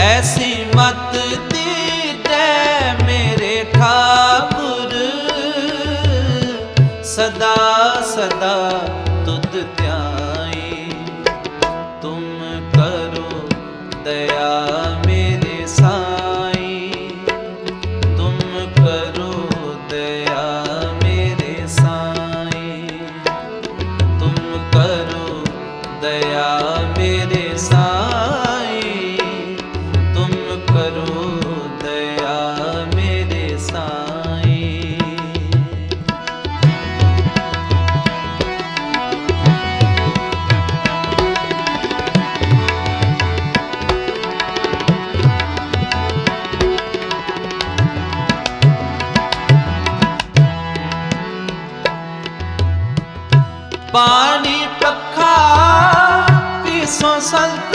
ਐਸੀ ਮਤ ਦੀਤੇ ਮੇਰੇ ਠਾਕੁਰ ਸਦਾ ਸਦਾ ਤੁਧ ਧਿਆਈ ਤੁਮ ਕਰੋ ਦਇਆ ਮੇਰੇ ਸਾਈ ਤੁਮ ਕਰੋ ਦਇਆ ਮੇਰੇ ਸਾਈ ਤੁਮ ਕਰੋ ਦਇਆ ਪਾਣੀ ਪੱਖਾ ਪੀਸੋ ਸੰਤ